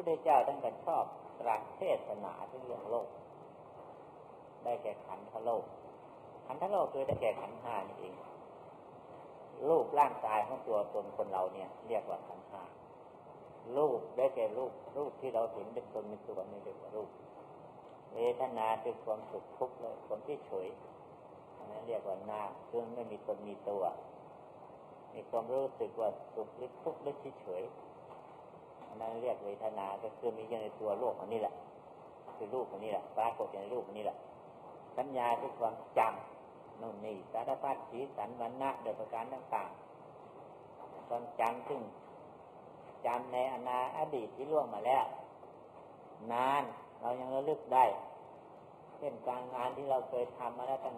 พุทธเจ้าท่านก็ชอบตรัสเทศนาเรื่องโลก ได้แก่ขันธโลก ขันธโลกคือได้แก่ขันธ์ห้านี่เองรูปร่างกายของตัวตนคนเราเนี่ย เรียกว่าขันธ์ห้ารูปได้แก่รูปรูปที่เราเห็นเป็นตนเป็นตัวนี่เรียกว่ารูปเวทนาคือความสุขทุกข์เลยความที่เฉยอันนั้นเรียกว่านาคือไม่มีตนมีตัวมีความรู้สึกว่าสุขหรือทุกข์หรือเฉย นนั้นเรียกเวทนา ก็คือมีอยู่ในตัวโลกอันนี้แหละ คือรูปอันนี้แหละปรากฏในรูปอันนี้แหละ สัญญาคือความจำนู่นนี่สารพัดสีสันวันณะโดยประการต่างๆความจำซึ่งจำในอนาอดีตที่ล่วงมาแล้ว นานเรายังระลึกได้เช่นการงานที่เราเคยทำมาแล้วตั้ง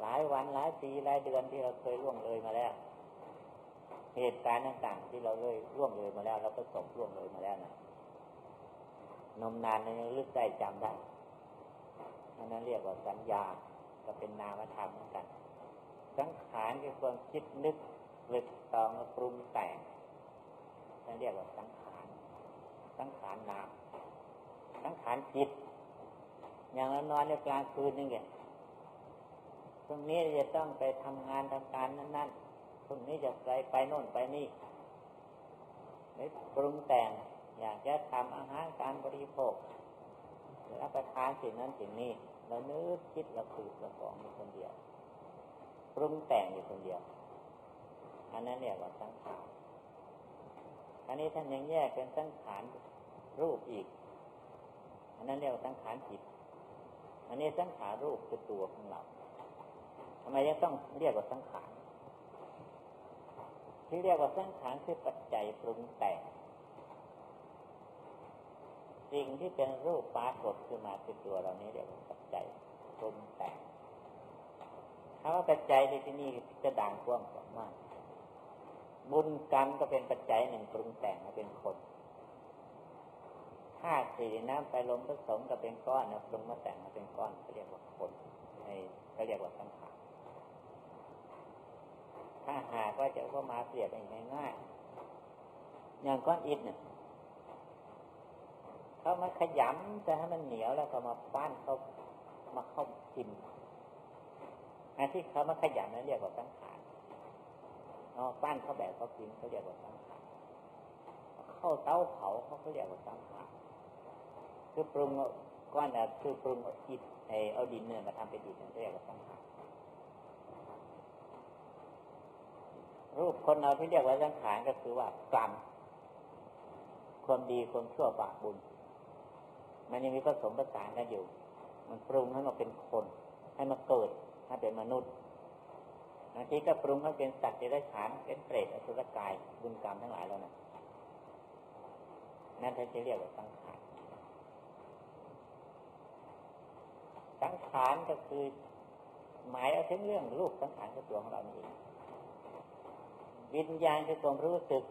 หลายวันหลายปีหลายเดือนที่เราเคยล่วงเลยมาแล้ว เหตุการณ์ต่างๆที่เราเลยล่วงเลยมาแล้ว เราก็สบล่วงเลยมาแล้วนะนมนานเรายังระลึกได้จำได้อันนั้นเรียกว่าสัญญาก็เป็นนามธรรมเหมือนกัน สังขารคือความคิดนึกหลึกตองปรุงแต่งนั่นเรียกว่าสังขาร สังขารนาม สังขารจิต อย่างเรานอนในกลางคืนนี่ไงพรุ่งนี้จะต้องไปทำงานทำการนั้นๆ พรุ่งนี้จะไปไปโน่นไปนี่ไม่ปรุงแต่งอยากจะทำอาหารการบริโภครับประทานสิ่งนั้นสิ่งนี้เรานึกคิดเราคืดเราของอยู่คนเดียว ปรุงแต่งอยู่คนเดียว อันนั้นเรียกว่าสังขารอันนี้ท่านยังแยกเป็นสังขารรูปอีก อันนั้นเรียกว่าสังขารจิต อันนี้สังขารรูปคือตัวของเราทำไมยังต้องเรียกว่าสังขาร ที่เรียกว่าสังขารคือปัจจัยปรุงแต่งสิ่งที่เป็นรูปปรากฏขึ้นมาคือตัวเรานี้เรียกว่าปัจจัยปรุงแต่งคำว่าปัจจัยในที่นี้จะด่างกว้างมาก บุญกรรมก็เป็นปัจจัยหนึ่งปรุงแต่งมาเป็นคนธาตุสี่น้ำไปลมผสมกับเป็นก้อนนะปรุงมาแต่งมาเป็นก้อนเขาเรียกว่าคนในเขาเรียกว่าสังขาร ถ้าหากว่าจะก็มาเปรียบง่ายๆอย่างก้อนอิฐเนี่ยเขามาขยำจะให้มันเหนียวแล้วก็มาปั้นเขามาเข้ากินอันที่เขามาขยำนั้นเรียกว่าสังขารเอาปั้นเขาแบบเขากินเขาเรียกว่าสังขารเข้าเตาเผาเขาเขาเรียกว่าสังขารคือปรุงก้อนอะคือปรุงอิฐไอเอาดินเนื้อมาทำเป็นอิฐนั่นเรียกว่าสังขา รูปคนเราที่เรียกว่าสังขารก็คือว่ากรรมความดีความชั่วบาปบุญ มันยังมีผสมผสานกันอยู่ มันปรุงให้มาเป็นคน ให้มาเกิดให้เป็นมนุษย์บางทีก็ปรุงให้เป็นสัตว์เดรัจฉานเป็นเปรตอสุรกายบุญกรรมทั้งหลายแล้วนะนั่นท่านจะเรียกว่าสังขารสังขารก็คือ หมายเอาถึงเรื่องรูปสังขารตัวของเราเอง วิญญาณคือความรู้สึก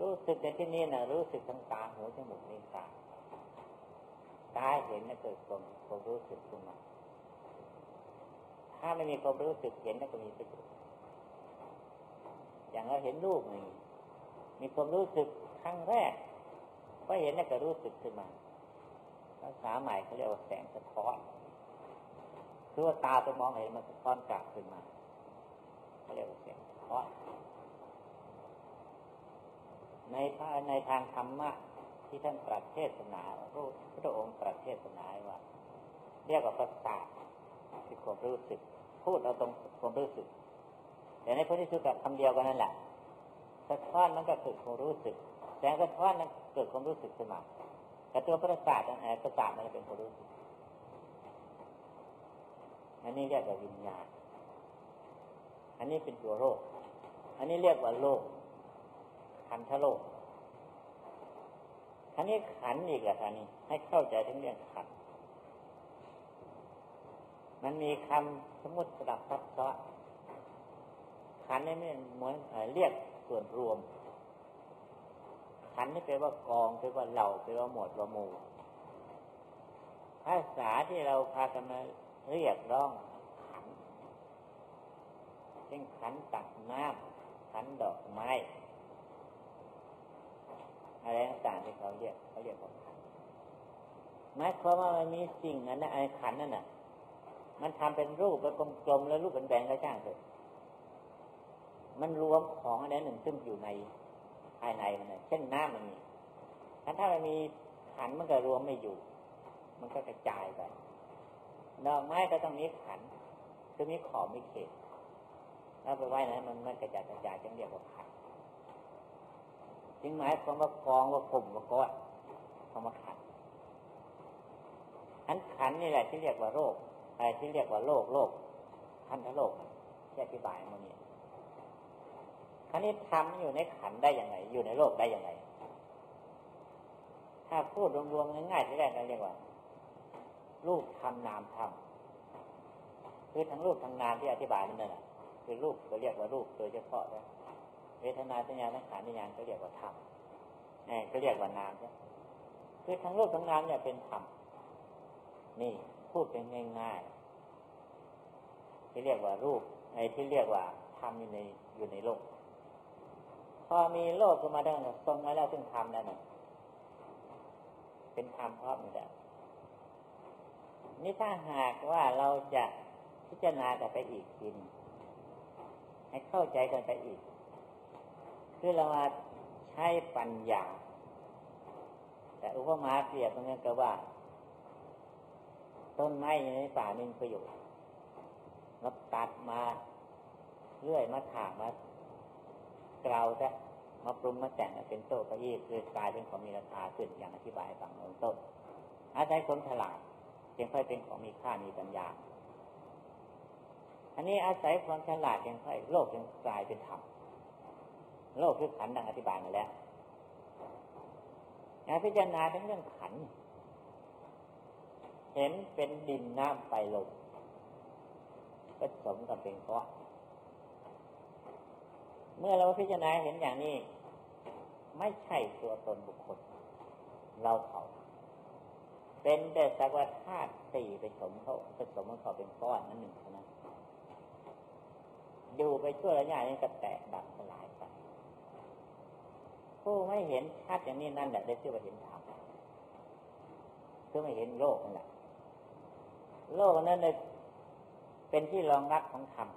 รู้สึกในที่นี้นะรู้สึกทางตาหูจมูกนิ้วกายตาเห็นนะเกิดความความรู้สึกขึ้นมาถ้าไม่มีความรู้สึกเห็นก็มีประโยชน์อย่างเราเห็นรูปนี่มีความรู้สึกครั้งแรกก็เห็นแล้วก็รู้สึกขึ้นมาภาษาใหม่เขาเรียกว่าแสงสะท้อนคือว่าตาไปมองเห็นมันสะท้อนกลับขึ้นมา เขาเรียกว่าแสงสะท้อนในพระในทางธรรมะที่ท่านตรัสเทศนาพระพุทธองค์ตรัสเทศนาว่าเรียกว่าประสาทคือความรู้สึก พูดเอาตรงความรู้สึก แต่ในพระที่สุดกับคำเดียวกันนั่นแหละสะท้อนมันก็เกิดความรู้สึกแสงสะท้อนนั้นเกิดความรู้สึกขึ้นมาแต่ตัวประสาทนั่นแหละประสาทมันเป็นความรู้สึกอันนี้เรียกว่าวิญญาณ อันนี้เป็นตัวโรค อันนี้เรียกว่าโลกขันธโลกอันนี้ขันอีกอะท่านี้ ให้เข้าใจถึงเรื่องขัน มันมีคำสมมติสลับซับซ้อนขันนี่ไม่เหมือนเรียกส่วนรวม ขันนี่แปลว่ากองแปลว่าเหล่าแปลว่าหมวดว่าหมู่ภาษาที่เราพากันมาเรียกร้อง เช่นขันตักน้ำขันดอกไม้ อะไรต่างๆที่เขาเรียกเขาเรียกว่าขันหมายความว่ามันมีสิ่งนั้นนะไอ้ขันนั่นน่ะ มันทำเป็นรูปแล้วกลมๆแล้วรูปเป็นแบนก็ช่างเถอะมันรวมของอะไรหนึ่งซึ่งอยู่ในภายในมันเช่นน้ำมันมีถ้าถ้ามันมีขันมันก็รวมไม่อยู่ มันก็กระจายไปดอกไม้ก็ต้องมีขัน คือมีขอบมีเขต แล้วไปไว้นะมันมันกระจายกระจายจึงเรียกว่าขันจึงหมายความว่ากองว่ากลุ่มว่าก้อนคำว่าขันอันขันนี่แหละที่เรียกว่าโรคอะไรที่เรียกว่าโรคโรคขันทโรคที่อธิบายมาเนี่ยคราวนี้ทำอยู่ในขันได้ยังไง อยู่ในโลกได้ยังไง ถ้าพูดรวมๆง่ายๆที่แรกเราเรียกว่ารูปทำนามทำคือทั้งรูปทั้งนามที่อธิบายนั่นแหละ คือรูปก็เรียกว่ารูปโดยเฉพาะนะเวทนาสัญญาสังขารวิญญาณก็เรียกว่าธรรมนี่ก็เรียกว่านามนะคือทั้งรูปทั้งนามเนี่ยเป็นธรรมนี่พูดเป็นง่ายๆที่เรียกว่ารูปในที่เรียกว่าธรรมอยู่ในอยู่ในโลก พอมีโลกขึ้นมาได้ทรงมาแล้วซึ่งธรรมแล้วเนี่ยเป็นธรรมเพราะมันจะนี่ถ้าหากว่าเราจะพิจารณากันไปอีกทีน ให้เข้าใจกันไปอีก คือเรามาใช้ปัญญา แต่อุปมาเปรียบตรงนี้ก็ว่า ต้นไม้ในป่ามีประโยชน์เราตัดมาเลื่อยมาถากมาเกลาจะมาปรุงมาแต่งเป็นโต๊ะเก้าอี้คือกลายเป็นของมีราคาขึ้นอย่างอธิบายฝั่งต้น อาศัยคนฉลาดจึงค่อยเป็นของมีค่ามีปัญญา อันนี้อาศัยความฉลาดจึงค่อยโลกจึงกลายเป็นธรรมโลกคือขันดังอธิบายมาแล้วงานพิจารณาถึงเรื่องขัน เห็นเป็นดินน้ำไฟลมผสมกับเป็นก้อนเมื่อเราพิจารณาเห็นอย่างนี้ ไม่ใช่ตัวตนบุคคล เราเขาเป็นแต่สักว่าธาตุสี่ไปสมเขาผสมมันเขาเป็นก้อนนั่นหนึ่งเท่านั้น อยู่ไปชั่วระยะนี้ก็แตกดับสลายไปผู้ไม่เห็นชัดอย่างนี้นั่นแหละได้ชื่อว่าเห็นธรรมคือไม่เห็นโลกนั่นแหละโลกนั้นเลยเป็นที่รองรับของธรรม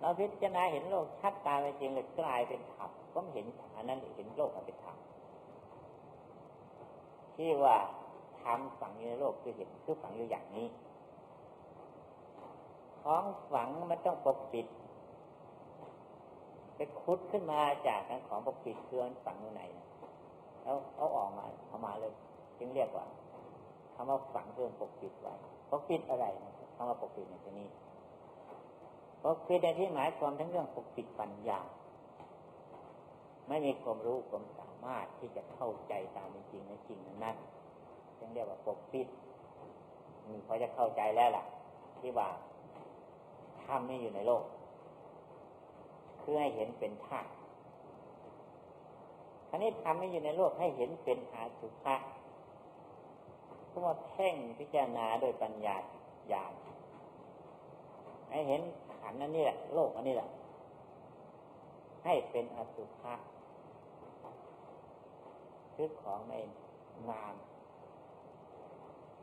เราพิจารณาเห็นโลกชัดตาไปจริงเลยกลายเป็นธรรมก็เห็นอันนั้นเห็นโลกเป็นธรรมที่ว่าทำฝังอยู่ในโลกคือเห็นคือฝังอยู่อย่างนี้ของฝังมันต้องปกปิด ไปคุดขึ้นมาจากการของปกปิดเครื่องฝังอยู่ไหนแล้วเอาออกมาเอามาเลยจึงเรียกว่าคำว่าฝังเครื่องปกปิดไว้ปกปิดอะไรนะคำว่าปกปิดในที่นี้ปกปิดในที่หมายความทั้งเรื่องปกปิดปัญญา ไม่มีความรู้ความสามารถที่จะเข้าใจตามเป็นจริงในจริงนั้นจึงเรียกว่าปกปิดพอจะเข้าใจแล้วล่ะ ที่ว่าธรรมนี่อยู่ในโลก เพื่อให้เห็นเป็นธาตุคราวนี้ทำให้อยู่ในโลกให้เห็นเป็นอาสุภะก็มาเพ่งพิจารณาโดยปัญญาญาณให้เห็นขันนั่นนี่แหละโลกอันนี้แหละให้เป็นอสุภะคือของในงาม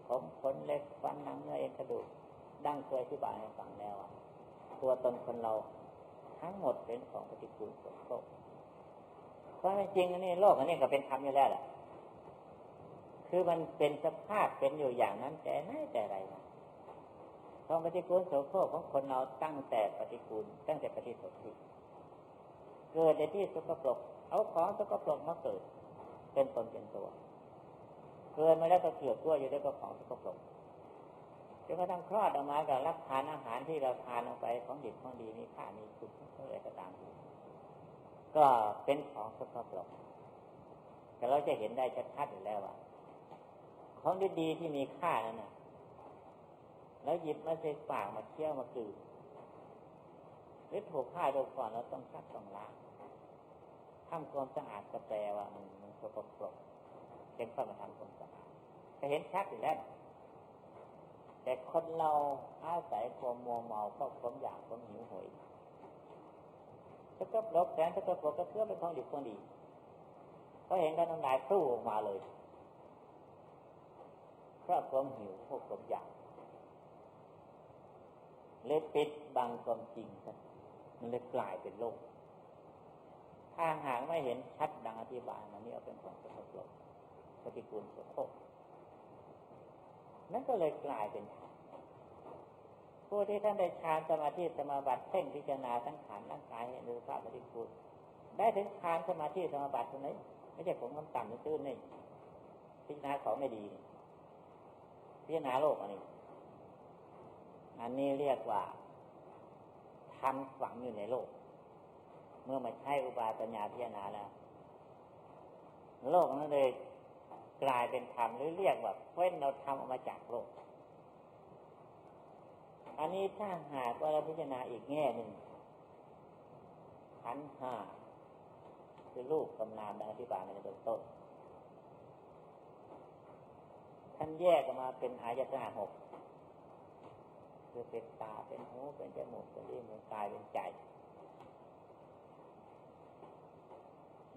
ผมขนเล็กฟันหนังเนื้อเอ็นกระดูกดั้งเคยที่บายให้ฟังแล้วตัวตนคนเรา ทั้งหมดเป็นของปฏิกูลสโครกเพราะจริงอันนี้โลกอันนี้ก็เป็นธรรมอยู่แล้วแหละคือมันเป็นสภาพเป็นอยู่อย่างนั้นแต่ไหนแต่ไรนะของปฏิกูลโสโครกของคนเราตั้งแต่ปฏิกูล ตั้งแต่ปฏิสนธิเกิดในที่สกปรกเอาของสกปรกมาเกิด เป็นตนเป็นตัวเกิดมาแล้วก็เกี่ยวตัวอยู่ด้วยกับของสกปรก นกระทั่งคลอดออกมากับรับทานอาหารที่เราทานลงไปของดิบของดีมีค่ามีคุณอะไรก็ตามก็เป็นของสกปรกแต่เราจะเห็นได้ชัดๆอยู่แล้วว่าของดีๆที่มีค่านั่นน่ะแล้วหยิบมาใส่ปากมาเคี่ยวมากืนหรือถูกฆ่าโดยก่อนเราต้องซักต้องล้างทำความสะอาดก็แปลว่ามันมันสกปรกเป็นข้อมาทำความสะอาดจะเห็นชัดอยู่แล้ว แต่คนเราอาศัยความมัวเมาก็ความอยากความหิวโหยสกปรกแสนสกปรกก็เพื่อเป็นของดีของดีก็เห็นก็น้ำลายสู้ออกมาเลยเพราะความหิวพวกความอยากเลยปิดบังความจริงมันเลยกลายเป็นโลก ถ้าหากไม่เห็นชัดดังอธิบายมานี่เอาเป็นของกระทบลกปฏิกูลโสโครก นั่นก็เลยกลายเป็นธรรมผู้ที่ท่านได้ฌานสมาธิสมาบัติเพ่งพิจารณาทั้งขานร่างกายเห็นรูปภาพปฏิกูลได้ถึงฌานสมาธิสมาบัติตรงนี้ไม่ใช่ผมคำต่ำหรือตื้นนี่พิจารณาของไม่ดีพิจารณาโลกอันนี้ อันนี้เรียกว่าทำฝังอยู่ในโลก เมื่อมาใช้อุบายปัญญาพิจารณาแล้วโลกนั้นเลย กลายเป็นธรรมหรือเรียกว่าเว้นเราทำออกมาจากโลก อันนี้ถ้าหากว่าเราพิจารณาอีกแง่หนึ่งขันห้าคือรูปกำนามดังอธิบายในเบื้องต้น ท่านแยกออกมาเป็นอายตนะหกคือเป็นตาเป็นหูเป็นจมูกเป็นลิ้นเป็นกายเป็นใจ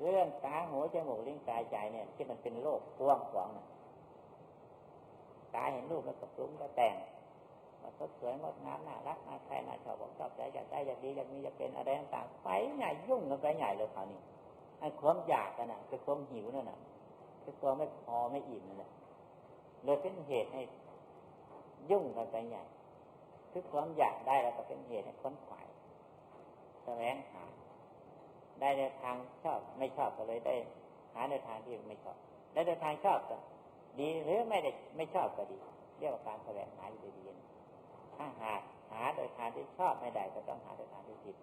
เรื่องตาหูจมูกลิ้นกายใจเนี่ย ที่มันเป็นโลกกว้างขวางนะตาเห็นรูปแล้วก็ปรุงก็แต่งมันก็สวยงดงามน่ารักน่าใครน่าชอบชอบใจอยากได้อยากดีอยากมีอยากเป็นอะไรต่างๆไปใหญ่ยุ่งกันไปใหญ่เลยคราวนี้ไอ้ความอยากกันน่ะคือความหิวนั่นน่ะคือความไม่พอไม่อิ่มนั่นแหละเลยเป็นเหตุให้ยุ่งกันไปใหญ่คือความอยากได้แล้วก็เป็นเหตุให้ค้นขวายแสวงหา ได้ในทางชอบ ไม่ชอบก็เลยได้ หาในทางที่ไม่ชอบ ได้ในทางชอบก็ดีหรือไม่ได้ไม่ชอบก็ดี เรียกว่าการแสวงหาอยู่ดีถ้าหาหาโดยทางที่ชอบไม่ได้ก็ต้องหาโดยทางที่ผิด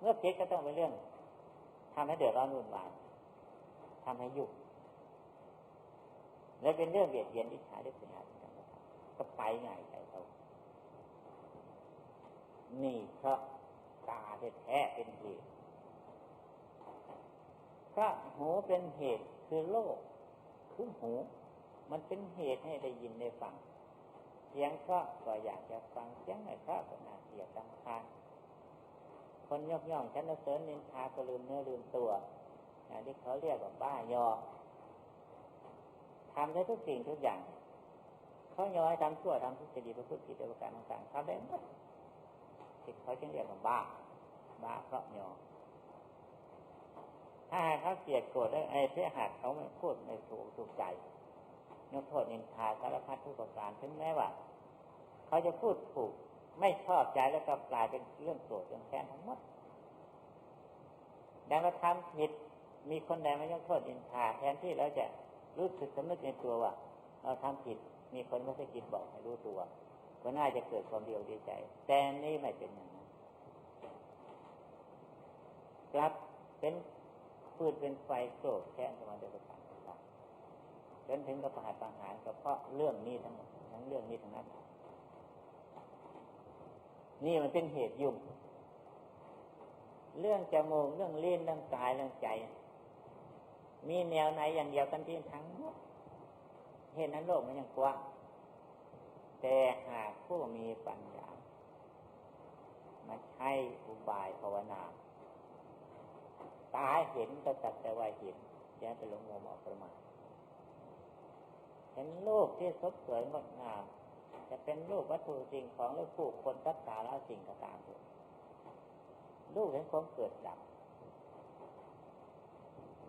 เมื่อผิดก็ต้องเป็นเรื่องทำให้เดือดร้อนวุ่นวายทำให้ยุ่งและเป็นเรื่องเบียดเบียนวิชาด้วยปัญญาที่การก็ไปง่ายใจเขานี่เพราะตาแท้เป็นเหตุ พระหูเป็นเหตุคือโลกคือหู มันเป็นเหตุให้ได้ยินได้ฟังเสียงเพราะก็อยากจะฟังเสียงไม่เพราะก็น่าเกลียดตังคาญคนยกย่องฉันเสริญนินทาก็ลืมเนื้อลืมตัวอย่างที่เขาเรียกว่าบ้ายอทำได้ทุกสิ่งทุกอย่าง เขายอให้ทำชั่วทำทุกสิ่งดีประพฤติผิดประการต่างๆทำได้หมดที่เขาจึงเรียกว่าบ้าบ้าเพราะยอ ถ้าเขาเกลียดโกรธแล้วไอ้เพื่อหากเขาไม่พูดไม่ถูกถูกใจนกโทษนินทาสารพัดทุกประการถึงแม้ว่า เขาจะพูดถูกไม่ชอบใจแล้วก็กลายเป็นเรื่องโกรธเรื่องแค้นทั้งหมดดังเราทำผิดมีคนใดมายกโทษนินทาแทนที่เราจะรู้สึกสำนึกในตัวว่าเราทำผิดมีคนไม่ใช่กินบอกให้รู้ตัวก็น่าจะเกิดความเดียวดีใจ แต่นี่ไม่เป็นอย่างนั้นกลับเป็น พืชเป็นไฟโกรธแค้นขึ้นมาโดยประการต่างๆจนถึงกับประหารประหารก็เพราะเรื่องนี้ทั้งหมดทั้งเรื่องนี้ทั้งนั้น นี่มันเป็นเหตุยุ่ง เรื่องจมูกเรื่องเลิ้นเรื่องกายเรื่องใจ มีแนวไหนอย่างเดียวกันที่ทั้งหมดเหตุนั้นโลกมันยังกว้างแต่หากผู้มีปัญญามาใช้อุบายภาวนา ตาเห็นก็จัดแต่ว่าเห็นแย่ไปหลงงมออกประมาณเห็นรูปที่สดสวยงดงาม จะเป็นรูปวัตถุสิ่งของหรือผู้คนทักษาแล้วสิ่งก็ตามรูปเห็นความเกิดดับ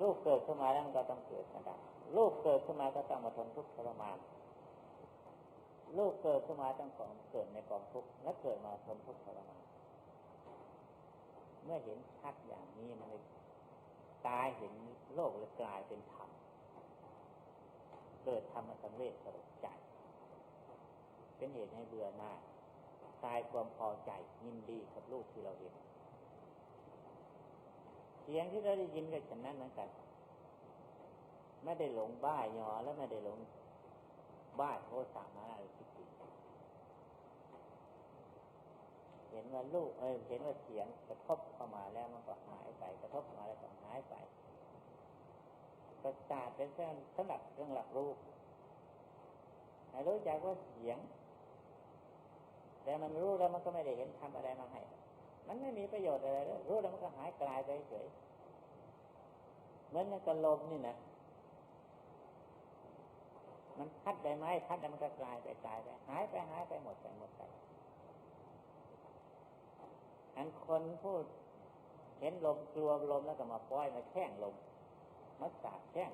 รูปเกิดขึ้นมาแล้วก็ต้องเกิดมาดับรูปเกิดขึ้นมาก็ต้องมาทนทุกข์ทรมานลูกเกิดขึ้นมาตั้งกองเกิดในกองทุกข์และเกิดมาทนทุกข์ทรมานเมื่อเห็นชัดอย่างนี้มันเลย ตายเห็นโลกเลยกลายเป็นธรรม เกิดธรรมสังเวชสลดใจ เป็นเหตุให้เบื่อหน่ายตายความพอใจยินดีกับลูกที่เราเห็น เสียงที่เราได้ยินก็ฉันนั้นเหมือนกัน ไม่ได้หลงบ้ายอและไม่ได้หลงบ้าโทสามาอะไรคิดดี เห็นว่าลูกเออเห็นว่าเสียงกระทบเข้ามาแล้วมันก็หายไป กระทบมาแล้วก็หายไปประสาทเป็นเส้นสำหรับเรื่องหลักรูปให้รู้จักว่าเสียง แต่มันรู้แล้วมันก็ไม่ได้เห็นทำอะไรมาให้ มันไม่มีประโยชน์อะไรเลยรู้แล้วมันก็หายกลายไปเฉยเหมือนกับลมนี่นะมันพัดใบไม้พัดแล้วมันก็กลายไปกลายไปหายไปหายไปหมดไปหมดไป อันคนพูดเห็นลมกลัวลมแล้วก็มาปล่อยมาแข่งลมมาสาดแข่ง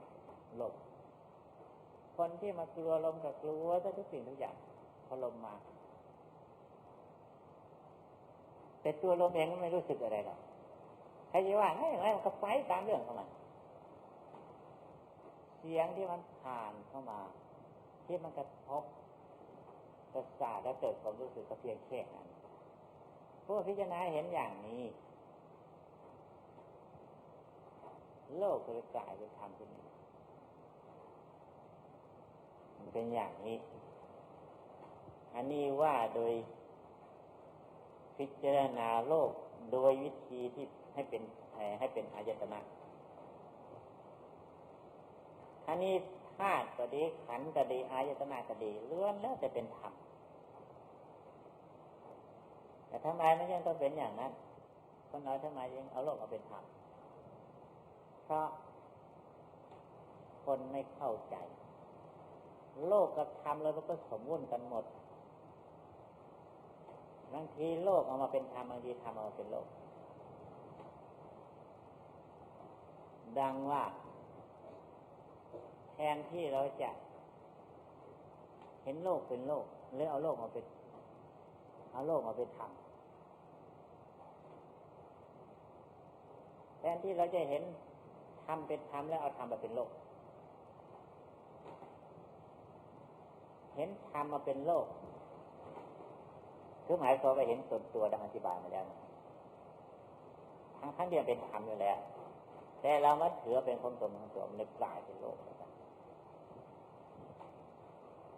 ลมคนที่มากลัวลมกับกลัวทุกสิ่งทุกอย่างพอลมมาแต่ตัวลมเองไม่รู้สึกอะไรหรอกใครจะว่าให้อะไรมันก็ไปตามเรื่องของมันเสียงที่มันผ่านเข้ามา ที่มันกระทบกระสาแล้วเกิดความรู้สึกก็เพียงแค่นั้น พวกพิจารณาเห็นอย่างนี้ โลกก็เลยกลายเป็นธรรมเป็นมันเป็นอย่างนี้ อันนี้ว่าโดยพิจารณาโลกโดยวิธีที่ให้เป็นให้เป็นอายตนะอันนี้ธาตุก็ดีขันก็ดีอายตนะก็ดีล้วนแล้วจะเป็นธรรม แต่ทำไมไม่ยังต้องเป็นอย่างนั้นคนน้อยทำไมยังเอาโลกมาเป็นธรรมเพราะคนไม่เข้าใจ โลกกับธรรมแล้วมันก็สมวุ่นกันหมดบางทีโลกเอามาเป็นธรรมบางทีธรรมเอามาเป็นโลก ดังว่า แทนที่เราจะเห็นโลกเป็นโลกหรือเอาโลกมาเป็น เอาโลกมาเป็นธรรมแทนที่เราจะเห็นธรรมเป็นธรรมแล้วเอาธรรมมาเป็นโลก เห็นธรรมมาเป็นโลกคือหมายความว่าเห็นส่วนตัวดังอธิบายมาแล้วทั้งทั้งเดียวเป็นธรรมอยู่แล้ว แต่เรามาถือเป็นของตนของตัวมันกลายเป็นโลก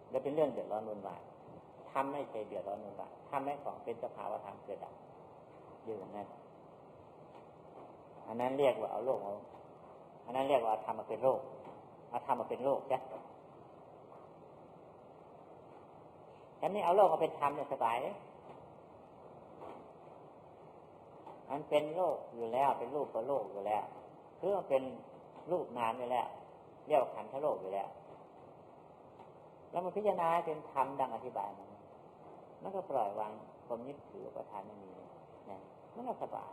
แล้วเป็นเรื่องเดือดร้อนวุ่นวาย ทำไม่ใช่เดือดร้อนวุ่นวายทำให้ของเป็นสภาวะธรรมเกิดดับอยู่อย่างนั้นอันนั้นเรียกว่าเอาโลกเอาอันนั้นเรียกว่าทำมาเป็นโลกเอาทำมาเป็นโลกจ้ะฉันนี่เอาโลกมาเป็นธรรมเนี่ยสบายมันเป็นโลกอยู่แล้ว เป็นรูปกับโลกอยู่แล้วคือมันเป็นรูปนานไปแล้วเรียกว่าขันธโลกอยู่แล้ว แล้วมันพิจารณาเป็นธรรมดังอธิบายมัน มันก็ปล่อยวางความยึดถือประทานไม่มีนะมันก็สบาย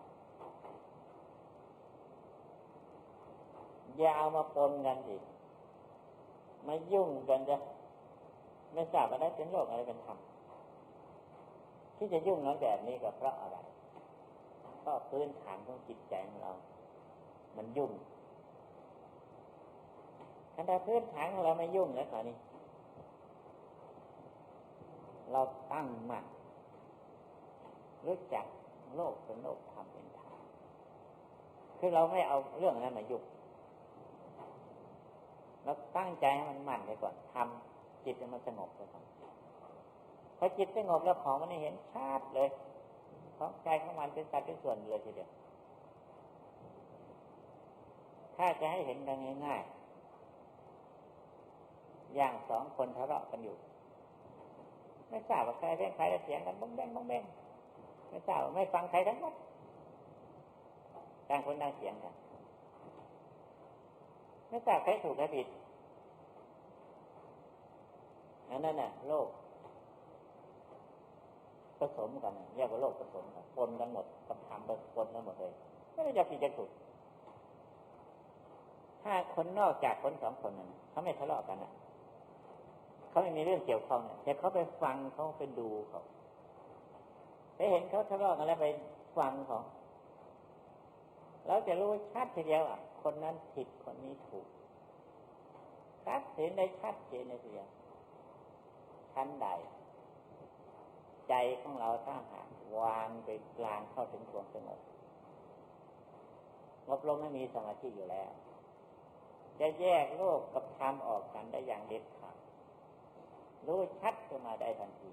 อย่าเอามาปนกันอีกมายุ่งกันจะไม่ทราบว่าได้เป็นโลกอะไรเป็นธรรมที่จะยุ่งนั้นแบบนี้ก็เพราะอะไรเพราะพื้นฐานของจิตใจของเรา มันยุ่งคันแต่พื้นฐานของเราไม่ยุ่งแล้วคราวนี้ เราตั้งมั่นรู้จักโลกเป็นโลกธรรมเป็นธรรมคือเราไม่เอาเรื่องนั้นมายุ่งเราตั้งใจให้มันมั่นไปก่อนทำจิตมันสงบไปก่อนพอจิตสงบแล้วของมันเห็นชัดเลยของใจของมันเป็นสัดเป็นส่วนเลยทีเดียวถ้าจะให้เห็นกันง่ายๆอย่างสองคนทะเลาะกันอยู่ ไม่ทราบว่าใครเรียกใครเสียงกันบ้งแบงบ้งแบงไม่ทราบไม่ฟังใครทั้งหมดต่างคนต่างเสียงกันไม่ทราบใครถูกใครผิดอันนั้นน่ะ โลกผสมกันเรียกว่าโลกผสมกันปนกันหมดกับธรรมปนกันหมดเลยไม่ได้จะผิดจะถูกถ้าคนนอกจากคนสองคนนั้นเขาไม่ทะเลาะกันนะ เขาไม่มีเรื่องเกี่ยวข้องเนี่ยแต่เขาไปฟังเขาไปดูเขาไปเห็นเขาทะเลาะกันแล้วไปฟังเขาเราจะรู้ชัดทีเดียวอะ คนนั้นผิดคนนี้ถูกชัดเห็นได้ชัดเจนในทีเดียวชั้นใด ใจของเราถ้าหากวางไปกลางเข้าถึงความสงบงบลงไม่มีสมาธิอยู่แล้ว จะแยกโลกกับธรรมออกกันได้อย่างเด็ดขาด รู้ชัดขึ้นมาได้ทันที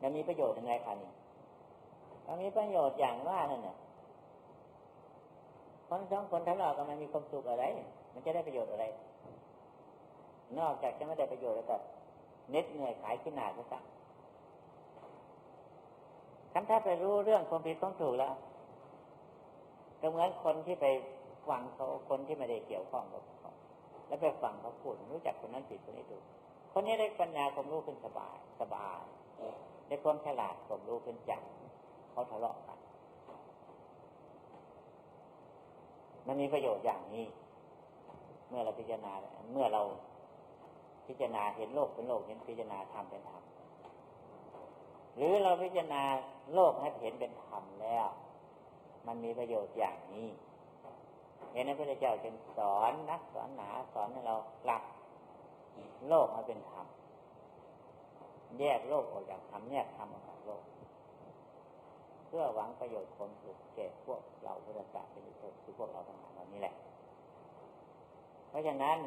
จะมีประโยชน์อยังไงคะนี่มันมีประโยชน์อย่างว่านั่นน่ะคนสองคนทะเลาะกันมันมีความสุขอะไร มันจะได้ประโยชน์อะไร นอกจากจะไม่ได้ประโยชน์แล้วก็เน็ดเหนื่อยขายขี้หนาก็สั่งคันถ้าไปรู้เรื่องความผิดความถูกแล้วก็เหมือนคนที่ไปฟังเขาคนที่ไม่ได้เกี่ยวข้องกับ แล้วไปฟังเขาพูดรู้จักคนนั้นผิดคนนี้ถูกคนนี้ได้ปัญญาความรู้ขึ้นสบายสบายได้ความฉลาดความรู้ขึ้นจังเขาทะเลาะกันมันมีประโยชน์อย่างนี้ เมื่อเราพิจารณาเมื่อเราพิจารณาเห็นโลกเป็นโลกเห็นพิจารณาธรรมเป็นธรรมหรือเราพิจารณาโลกให้เห็นเป็นธรรมแล้ว มันมีประโยชน์อย่างนี้ เห็นพระพุทธเจ้าจึงสอนนักสอนหนาสอนให้เราหลักโลกมาเป็นธรรมแยกโลกออกจากธรรมแยกธรรมออกจากโลก เพื่อหวังประโยชน์คนสุขแก่พวกเราพุทธศาสนิกชนคือพวกเราทั้งหลายเหล่านี้แหละ เพราะฉะนั้น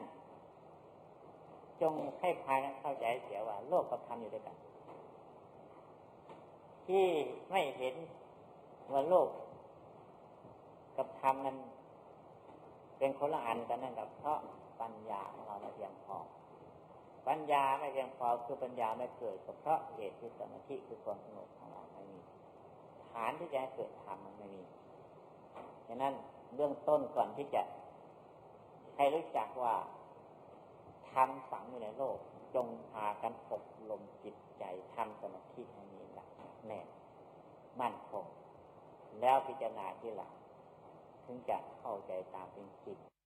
จงให้พายเข้าใจเสียว่า โลกกับธรรมอยู่ด้วยกัน ที่ไม่เห็นว่าโลกกับธรรมมัน เป็นคนละอันกันนั่นกับเพราะปัญญาของเราไม่เพียงพอ ปัญญาไม่เพียงพอคือปัญญาไม่เกิดก็เพราะเหตุคือสมาธิคือความสงบของเราไม่มีฐานที่จะให้เกิดธรรมมันไม่มีฉะนั้นเบื้องต้นก่อนที่จะให้รู้จักว่าธรรมฝังอยู่ในโลก จงพากันอบรมจิตใจทำสมาธิให้มีหลักแน่นมั่นคง แล้วพิจารณาที่หลัง ถึงจะเข้าใจตามเป็นจริง